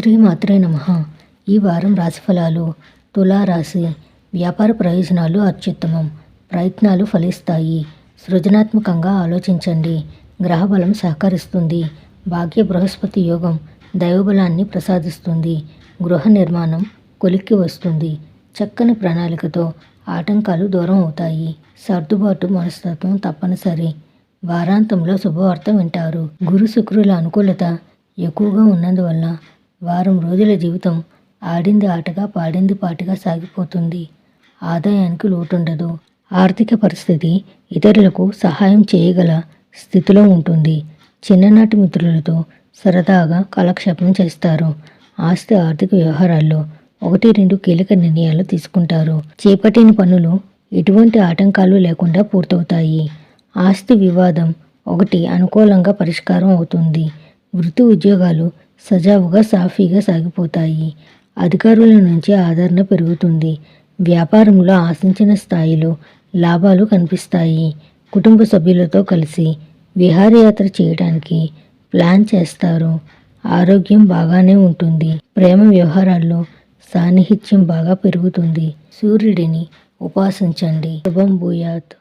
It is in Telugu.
శ్రీమాత్రే నమ. ఈ వారం రాశిఫలాలు తులారాశి వ్యాపార ప్రయోజనాలు అత్యుత్తమం. ప్రయత్నాలు ఫలిస్తాయి. సృజనాత్మకంగా ఆలోచించండి. గ్రహబలం సహకరిస్తుంది. భాగ్య బృహస్పతి యోగం దైవబలాన్ని ప్రసాదిస్తుంది. గృహ నిర్మాణం కొలిక్కి వస్తుంది. చక్కని ప్రణాళికతో ఆటంకాలు దూరం అవుతాయి. సర్దుబాటు మనస్తత్వం తప్పనిసరి. వారాంతంలో శుభవార్త వింటారు. గురు శుక్రుల అనుకూలత ఎక్కువగా ఉన్నందువల్ల వారం రోజుల జీవితం ఆడింది ఆటగా పాడింది పాటగా సాగిపోతుంది. ఆదాయానికి లోటుండదు. ఆర్థిక పరిస్థితి ఇతరులకు సహాయం చేయగల స్థితిలో ఉంటుంది. చిన్ననాటి మిత్రులతో సరదాగా కాలక్షేపం చేస్తారు. ఆస్తి ఆర్థిక వ్యవహారాల్లో ఒకటి రెండు కీలక నిర్ణయాలు తీసుకుంటారు. చేపట్టిన పనులు ఎటువంటి ఆటంకాలు లేకుండా పూర్తవుతాయి. ఆస్తి వివాదం ఒకటి అనుకూలంగా పరిష్కారం అవుతుంది. వృత్తి ఉద్యోగాలు సజావుగా సాఫీగా సాగిపోతాయి. అధికారుల నుంచి ఆదరణ పెరుగుతుంది. వ్యాపారంలో ఆశించిన స్థాయిలో లాభాలు కనిపిస్తాయి. కుటుంబ సభ్యులతో కలిసి విహారయాత్ర చేయడానికి ప్లాన్ చేస్తారు. ఆరోగ్యం బాగానే ఉంటుంది. ప్రేమ వ్యవహారాల్లో సాన్నిహిత్యం బాగా పెరుగుతుంది. సూర్యుడిని ఉపాసించండి. శుభం భూయాత్.